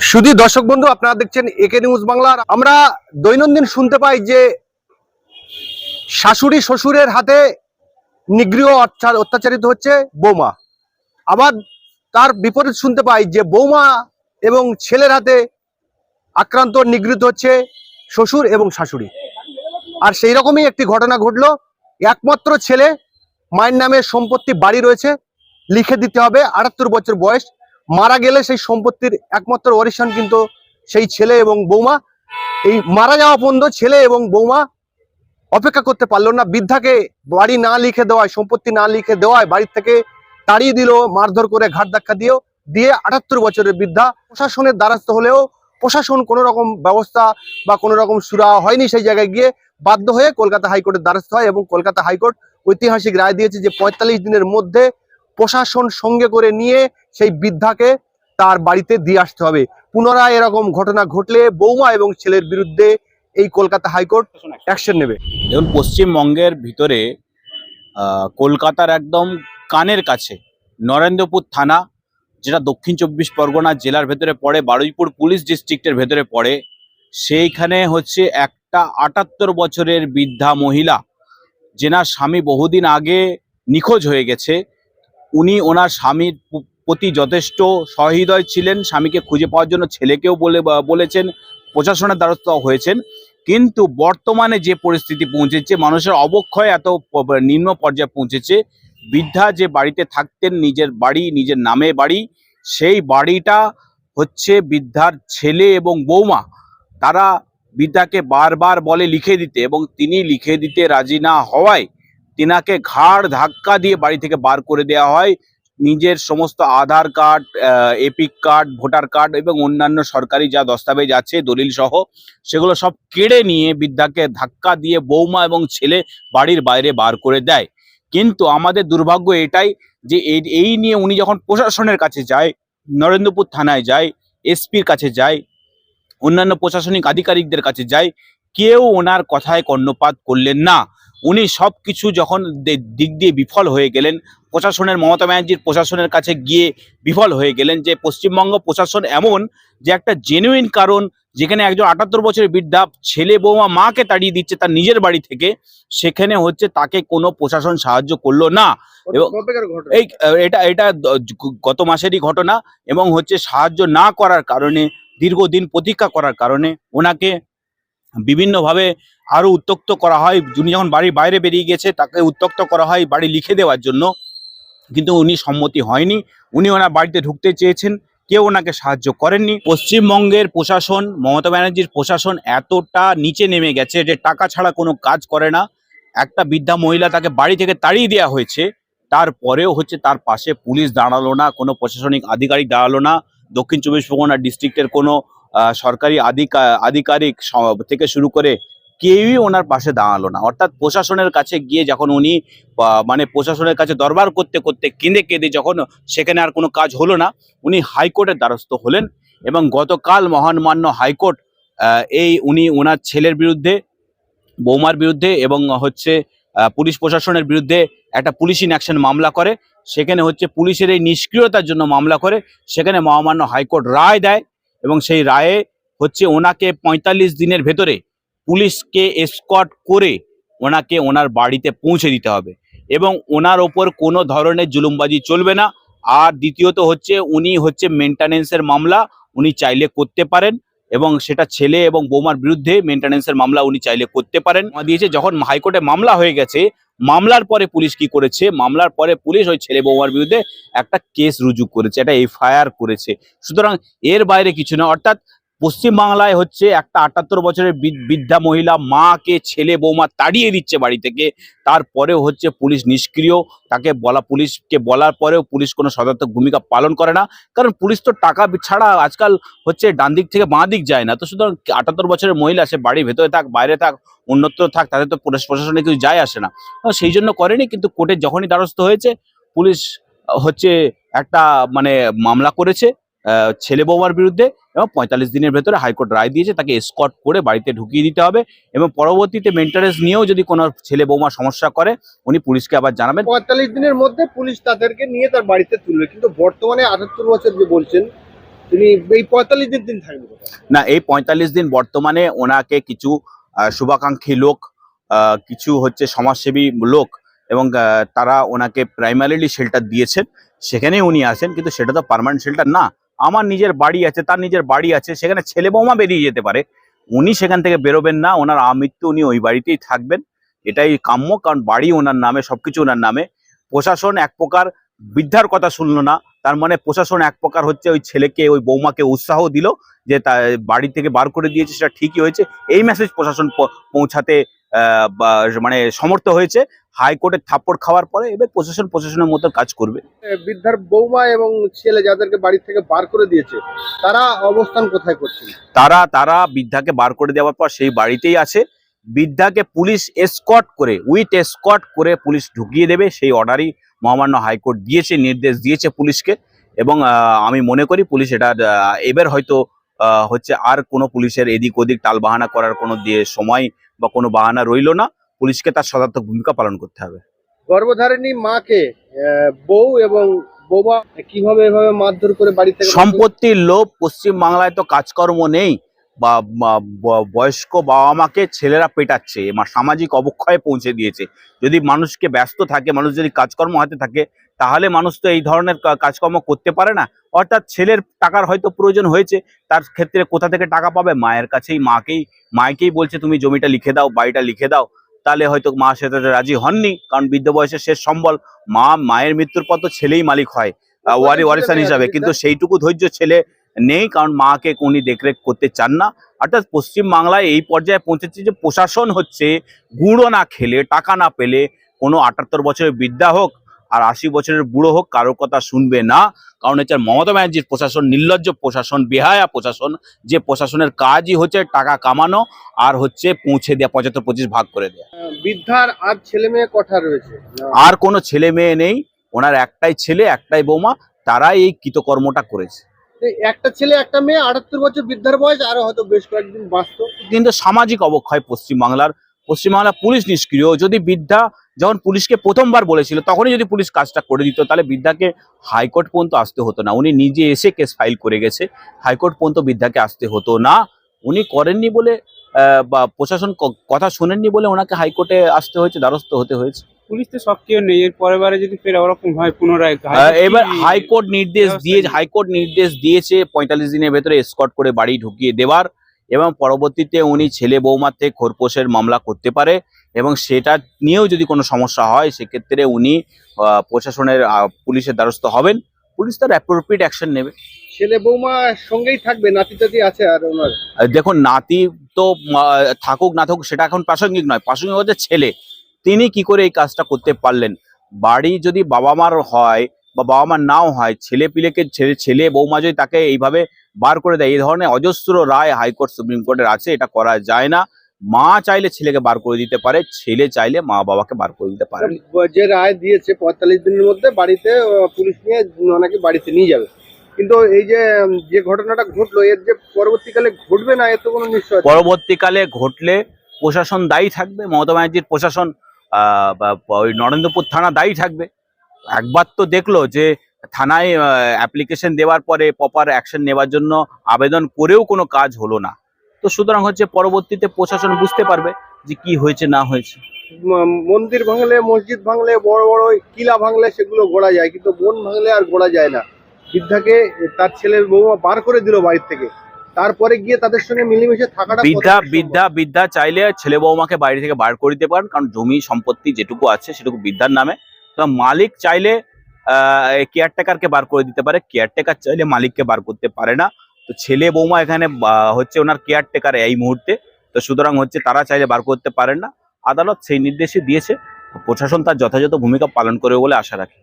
শুধু দর্শক বন্ধু, আপনারা দেখছেন একে নিউজ বাংলার। আমরা দৈনন্দিন শুনতে পাই যে শাশুড়ি শ্বশুরের হাতে নিগৃহ অত্যাচার- অত্যাচারিত হচ্ছে বৌমা। আবার তার বিপরীত শুনতে পাই যে বৌমা এবং ছেলের হাতে আক্রান্ত নিগৃহীত হচ্ছে শ্বশুর এবং শাশুড়ি। আর সেই রকমই একটি ঘটনা ঘটলো। একমাত্র ছেলে, মায়ের নামে সম্পত্তি, বাড়ি রয়েছে, লিখে দিতে হবে, আটাত্তর বছর বয়স। মারা গেলে সেই সম্পত্তির একমাত্র ওরিশন কিন্তু সেই ছেলে এবং বৌমা। এই মারা যাওয়া পর্যন্ত ছেলে এবং বৌমা অপেক্ষা করতে পারল না। বৃদ্ধাকে বাড়ি না লিখে দেওয়ায়, সম্পত্তি না লিখে দেওয়ায় বাড়ির থেকে তাড়িয়ে দিল, মারধর করে ঘাট ধাক্কা দিয়েও দিয়ে আটাত্তর বছরের বৃদ্ধা প্রশাসনের দ্বারস্থ হলেও প্রশাসন কোনো রকম ব্যবস্থা বা কোনো রকম সুরা হয়নি সেই জায়গায় গিয়ে বাধ্য হয়ে কলকাতা হাইকোর্টের দ্বারস্থ হয় এবং কলকাতা হাইকোর্ট ঐতিহাসিক রায় দিয়েছে যে পঁয়তাল্লিশ দিনের মধ্যে প্রশাসন সঙ্গে করে নিয়ে সেই বৃদ্ধাকে তার বাড়িতে দিয়ে আসতে হবে। পুনরায় এরকম ঘটনা ঘটলে বৌমা এবং ছেলের বিরুদ্ধে এই কলকাতা হাইকোর্ট অ্যাকশন নেবে। দেখুন, পশ্চিমবঙ্গের ভিতরে কলকাতার একদম কানের কাছে নরেন্দ্রপুর থানা, যেটা দক্ষিণ চব্বিশ পরগনা জেলার ভেতরে পড়ে, বারুইপুর পুলিশ ডিস্ট্রিক্টের ভেতরে পড়ে, সেইখানে হচ্ছে একটা আটাত্তর বছরের বৃদ্ধা মহিলা, যেনার স্বামী বহুদিন আগে নিখোঁজ হয়ে গেছে উনি ওনার স্বামীর প্রতি যথেষ্ট সহৃদয় ছিলেন, স্বামীকে খুঁজে পাওয়ার জন্য ছেলেকেও বলে বলেছেন, প্রশাসনের দ্বারস্থ হয়েছেন। কিন্তু বর্তমানে যে পরিস্থিতি পৌঁছেছে, মানুষের অবক্ষয় এত নিম্ন পর্যায়ে পৌঁছেছে, বৃদ্ধা যে বাড়িতে থাকতেন, নিজের বাড়ি, নিজের নামে বাড়ি, সেই বাড়িটা হচ্ছে বৃদ্ধার ছেলে এবং বৌমা। তারা বৃদ্ধাকে বারবার বলে লিখে দিতে এবং তিনি লিখে দিতে রাজি না হওয়ায় তিনাকে ঘাড় ধাক্কা দিয়ে বাড়ি থেকে বার করে দেওয়া হয়। নিজের সমস্ত Aadhaar card EPIC card, voter card এবং অন্যান্য সরকারি যা দস্তাবেজ আছে দলিল সহ সেগুলো সব কেড়ে নিয়ে বৃদ্ধাকে ধাক্কা দিয়ে বৌমা এবং ছেলে বাড়ির বাইরে বার করে দেয়। কিন্তু আমাদের দুর্ভাগ্য এটাই যে এই- এই নিয়ে উনি যখন প্রশাসনের কাছে যায়, নরেন্দ্রপুর থানায় যায়, এসপির কাছে যায়, অন্যান্য প্রশাসনিক আধিকারিকদের কাছে যায়, কেউ ওনার কথায় কর্ণপাত করলেন না। উনি সব কিছু যখন দিক দিয়ে বিফল হয়ে গেলেন প্রশাসনের মমতা ব্যানার্জির প্রশাসনের কাছে গিয়ে বিফল হয়ে গেলেন যে পশ্চিমবঙ্গ প্রশাসন এমন যে একটা জেনুইন কারণ যেখানে একজন আটাত্তর বছরের বৃদ্ধা ছেলে বৌমা মাকে তাড়িয়ে দিচ্ছে তার নিজের বাড়ি থেকে সেখানে হচ্ছে তাকে কোনো প্রশাসন সাহায্য করল না। এবং- এই এটা এটা গত মাসেরই ঘটনা এবং হচ্ছে সাহায্য না করার কারণে দীর্ঘদিন প্রতীক্ষা করার কারণে ওনাকে বিভিন্নভাবে আরও উত্তক্ত করা হয়। উনি যখন বাড়ির বাইরে বেরিয়ে গেছে, তাকে উত্তক্ত করা হয় বাড়ি লিখে দেওয়ার জন্য। কিন্তু উনি সম্মতি হয়নি। উনি ওনার বাড়িতে ঢুকতে চেয়েছেন। কেউ ওনাকে সাহায্য করেননি। পশ্চিমবঙ্গের প্রশাসন, মমতা ব্যানার্জির প্রশাসন এতটা নিচে নেমে গেছে যে টাকা ছাড়া কোনো কাজ করে না। একটা বৃদ্ধা মহিলা তাকে বাড়ি থেকে তাড়িয়ে দেওয়া হয়েছে। তারপরেও হচ্ছে তার পাশে পুলিশ দাঁড়াল না, কোনো প্রশাসনিক আধিকারিক দাঁড়াল না। দক্ষিণ চব্বিশ পরগনা ডিস্ট্রিক্টের কোনো সরকারি আধিকা- আধিকারিক থেকে শুরু করে কেউই ওনার পাশে দাঁড়াল না। অর্থাৎ প্রশাসনের কাছে গিয়ে যখন উনি মানে প্রশাসনের কাছে দরবার করতে করতে কেঁদে কেঁদে যখন সেখানে আর কোনো কাজ হলো না, উনি হাইকোর্টের দ্বারস্থ হলেন এবং গতকাল মহানমান্য হাইকোর্ট এই উনি ওনার ছেলের বিরুদ্ধে, বৌমার বিরুদ্ধে এবং হচ্ছে পুলিশ প্রশাসনের বিরুদ্ধে একটা পুলিশ ইন অ্যাকশন মামলা করে। সেখানে হচ্ছে পুলিশের এই নিষ্ক্রিয়তার জন্য মামলা করে। সেখানে মহামান্য হাইকোর্ট রায় দেয় এবং সেই রায়ে হচ্ছে ওনাকে পঁয়তাল্লিশ দিনের ভেতরে পুলিশকে এসকট করে ওনাকে ওনার বাড়িতে পৌঁছে দিতে হবে। এবং ওনার ওপর কোনো ধরনের জুলুমবাজি চলবে না। আর দ্বিতীয়ত হচ্ছে উনি হচ্ছে মেনটেনেন্সের মামলা উনি চাইলে করতে পারেন এবং সেটা ছেলে এবং বৌমার বিরুদ্ধে মেনটেনেন্সের মামলা উনি চাইলে করতে পারেন। দিয়েছে যখন হাইকোর্টে মামলা হয়ে গেছে মামলার পরে পুলিশ কি করেছে? মামলার পরে পুলিশ ওই ছেলে বৌমার বিরুদ্ধে একটা কেস রুজু করেছে, একটা এফআইআর করেছে। সুতরাং এর বাইরে কিছু না। অর্থাৎ পশ্চিমবাংলায় হচ্ছে একটা আটাত্তর বছরের বৃদ্ধা মহিলা মাকে ছেলে বৌমা তাড়িয়ে দিচ্ছে বাড়ি থেকে। তারপরেও হচ্ছে পুলিশ নিষ্ক্রিয়। তাকে বলা পুলিশকে বলার পরেও পুলিশ কোনো সদর্থক ভূমিকা পালন করে না। কারণ পুলিশ তো টাকা ছাড়া আজকাল হচ্ছে ডান দিক থেকে বাঁ দিক যায় না। তো সুতরাং আটাত্তর বছরের মহিলা সে বাড়ির ভেতরে থাক, বাইরে থাক, অন্যত্র থাক, তাদের তো পুলিশ প্রশাসনে কিছু যায় আসে না। সেই জন্য করেনি, কিন্তু কোর্টে যখনই দ্বারস্থ হয়েছে, পুলিশ হচ্ছে একটা মানে মামলা করেছে। ছেলে বৌমার বিরুদ্ধে এবং পঁয়তাল্লিশ দিনের ভেতরে হাইকোর্ট রায় দিয়েছে তাকে স্কট করে বাড়িতে ঢুকিয়ে দিতে হবে এবং পরবর্তীতে মেন্টারেন্স নিয়েও যদি কোনো ছেলে বৌমা সমস্যা করে উনি পুলিশকে আবার জানাবেন। পঁয়তাল্লিশ দিনের মধ্যে পুলিশ তাদেরকে নিয়ে তার বাড়িতে তুলবে কিন্তু বর্তমানে আটাত্তর বছর যে বলছেন তিনি এই পঁয়তাল্লিশ দিন দিন থাকবে না এই পঁয়তাল্লিশ দিন বর্তমানে ওনাকে কিছু শুভাকাঙ্ক্ষী লোক আহ, কিছু হচ্ছে সমাজসেবী লোক এবং তারা ওনাকে প্রাইমারিলি শেল্টার দিয়েছেন সেখানেই উনি আছেন কিন্তু সেটা তো পার্মানেন্ট শেল্টার না। আমার নিজের বাড়ি আছে, তার নিজের বাড়ি আছে, সেখানে ছেলে বৌমা বেরিয়ে যেতে পারে। উনি সেখান থেকে বেরোবেন না, ওনার আমৃত্যু উনি ওই বাড়িতেই থাকবেন। এটাই কাম্য, কারণ বাড়ি ওনার নামে, সবকিছু ওনার নামে। প্রশাসন এক প্রকার বৃদ্ধার কথা শুনলো না, তার মানে প্রশাসন এক প্রকার হচ্ছে ওই ছেলেকে, ওই বৌমাকে উৎসাহ দিল যে তা, বাড়ি থেকে বার করে দিয়েছে, সেটা ঠিকই হয়েছে। এই মেসেজ প্রশাসন পৌঁছাতে মানে সমর্থ হয়েছে হাইকোর্টের থাপ্পড় খাওয়ার পরে এবার প্রশাসন প্রশাসনের মতো কাজ করবে। বৃদ্ধার বৌমা এবং ছেলে যাদেরকে বাড়ি থেকে বার করে দিয়েছে তারা অবস্থান কোথায় করছেন? তারা তারা বৃদ্ধাকে বার করে দেওয়ার পর সেই বাড়িতেই আছে। বৃদ্ধাকে পুলিশ এসকট করে উইথ এসকট করে পুলিশ ঢুকিয়ে দেবে। সেই অর্ডারই মহামান্য হাইকোর্ট দিয়েছে নির্দেশ দিয়েছে পুলিশকে। এবং আমি মনে করি পুলিশ এটা এবার হয়তো হচ্ছে আর কোনো পুলিশের এদিক ওদিক টালবাহানা করার কোনো দিয়ে সময় বা কোনো বাহানা রইল না পুলিশকে তার সদার্থক ভূমিকা পালন করতে হবে। গর্ভধারিণী মাকে বউ এবং বৌমা কীভাবে এভাবে মারধর করে বাড়ি থেকে সম্পত্তির লোভ পশ্চিম বাংলায় তো কাজকর্ম নেই বা বয়স্ক বাবা মাকে ছেলেরা পেটাচ্ছে সামাজিক অবক্ষয়ে পৌঁছে দিয়েছে। যদি মানুষকে ব্যস্ত থাকে মানুষ যদি কাজকর্ম হাতে থাকে তাহলে মানুষ তো এই ধরনের কাজকর্ম করতে পারে না। অর্থাৎ ছেলের টাকার হয়তো প্রয়োজন হয়েছে তার ক্ষেত্রে কোথা থেকে টাকা পাবে? মায়ের কাছেই মাকেই মাকেই বলছে তুমি জমিটা লিখে দাও বাড়িটা লিখে দাও। তাহলে হয়তো মা সেটাতে রাজি হননি কারণ বৃদ্ধ বয়সের শেষ সম্বল। মা মায়ের মৃত্যুর পর তো ছেলেই মালিক হয় ওয়ারি ওয়ারিসান হিসাবে। কিন্তু সেইটুকু ধৈর্য ছেলে নেই কারণ মাকে উনি দেখরেখ করতে চান না। অর্থাৎ পশ্চিম বাংলায় এই পর্যায়ে পৌঁছেছে যে প্রশাসন হচ্ছে গুঁড়ো না খেলে টাকা না পেলে কোনো আটাত্তর বছরের বৃদ্ধা হোক আর আশি বছরের বুড়ো হোক কারোর কথা শুনবে না। কারণ হচ্ছে মমতা ব্যানার্জির প্রশাসন নির্লজ্জ প্রশাসন বেহায়া প্রশাসন যে প্রশাসনের কাজই হচ্ছে টাকা কামানো আর হচ্ছে পৌঁছে দেওয়া পঁচাত্তর পঁচিশ ভাগ করে দেওয়া আহ, বৃদ্ধার আর ছেলে মেয়ে কঠা রয়েছে। আর কোনো ছেলে মেয়ে নেই। ওনার একটাই ছেলে একটাই বৌমা তারাই এই কৃতকর্মটা করেছে। একটা ছেলে একটা মেয়ে আটাত্তর বছর বৃদ্ধার বয়স আরও হয়তো বেশ কয়েকদিন বাঁচত। কিন্তু সামাজিক অবক্ষয় পশ্চিমবাংলার পশ্চিমবাংলা পুলিশ নিষ্ক্রিয়। যদি বৃদ্ধা যখন পুলিশকে প্রথমবার বলেছিল তখনই যদি পুলিশ কাজটা করে দিত তাহলে বৃদ্ধাকে হাইকোর্ট পর্যন্ত আসতে হতো না। উনি নিজে এসে কেস ফাইল করে গেছে হাইকোর্ট পর্যন্ত বৃদ্ধাকে আসতে হতো না। উনি করেননি বলে আহ, বা প্রশাসন কথা শোনেননি বলে ওনাকে হাইকোর্টে আসতে হয়েছে দ্বারস্থ হতে হয়েছে। পুলিশ তো সক্রিয় নেই এর পরের বারে যদি ফের ওরকম হয় পুনরায় এবার হাইকোর্ট নির্দেশ দিয়ে হাইকোর্ট নির্দেশ দিয়েছে পঁয়তাল্লিশ দিনের ভেতরে এসকট করে বাড়ি ঢুকিয়ে দেওয়ার। এবং পরবর্তীতে উনি ছেলে বৌমার থেকে খোরপোশের মামলা করতে পারে এবং সেটা নিয়েও যদি কোনো সমস্যা হয় সেক্ষেত্রে উনি প্রশাসনের পুলিশের দ্বারস্থ হবেন। পুলিশ তার অ্যাপ্রোপ্রিয়েট অ্যাকশন নেবে। ছেলে বৌমা সঙ্গেই থাকবে নাতি টাতি আছে আর ওনার? দেখুন নাতি তো থাকুক না থাকুক সেটা এখন প্রাসঙ্গিক নয়। প্রাসঙ্গিক হচ্ছে ছেলে। তিনি কি করে এই কাজটা করতে পারলেন? বাড়ি যদি বাবা মার হয় বা বাবা মার নাও হয় ছেলে পিলেকে ছেলে ছেলে বৌমা যদি তাকে এইভাবে বার করে দেয় এই ধরনের অজস্র রায় হাইকোর্ট সুপ্রিম কোর্টের আছে এটা করা যায় না। মা চাইলে ছেলেকে বার করে দিতে পারে ছেলে চাইলে মা বাবাকে বার করে দিতে পারে। যে রায় দিয়েছে পঁয়তাল্লিশ দিনের মধ্যে বাড়িতে পুলিশ নিয়ে ওনাকে বাড়িতে নিয়ে যাবে। কিন্তু এই যে যে ঘটনাটা ঘটলো এর যে পরবর্তীকালে ঘটবে না এর তো কোনো নিশ্চয় পরবর্তীকালে ঘটলে প্রশাসন দায়ী থাকবে মমতা ব্যানার্জির প্রশাসন ওই নরেন্দ্রপুর থানা দায়ী থাকবে। একবার তো দেখল যে থানায় অ্যাপ্লিকেশন দেওয়ার পরে প্রপার অ্যাকশন নেওয়ার জন্য আবেদন করেও কোনো কাজ হলো না। তো সুতরাং হচ্ছে পরবর্তীতে প্রশাসন বুঝতে পারবে যে কি হয়েছে না হয়েছে। মন্দির ভাঙলে মসজিদ ভাঙলে বড় বড় কিলা ভাঙলে সেগুলো গোড়া যায় কিন্তু বন ভাঙলে আর গোড়া যায় না। বৃদ্ধাকে তার ছেলের বৌমা বার করে দিল বাড়ির থেকে। তারপরে গিয়ে তাদের সঙ্গে মিলেমিশে থাকাটা বৃদ্ধা বৃদ্ধা বৃদ্ধা চাইলে ছেলে বৌমাকে বাড়ি থেকে বার করে দিতে পারেন কারণ জমি সম্পত্তি যেটুকু আছে সেটুকু বিদ্যার নামে। তো মালিক চাইলে কেয়ারটেকারকে বার করে দিতে পারে কেয়ারটেকার চাইলে মালিককে বার করতে পারে না। তো ছেলে বৌমা এখানে হচ্ছে ওনার কেয়ারটেকার এই মুহূর্তে। তো সুতরাং হচ্ছে তারা চাইলে বার করতে পারেন না। আদালত সেই নির্দেশে দিয়েছে। প্রশাসন তার যথাযথ ভূমিকা পালন করবে বলে আশা রাখি।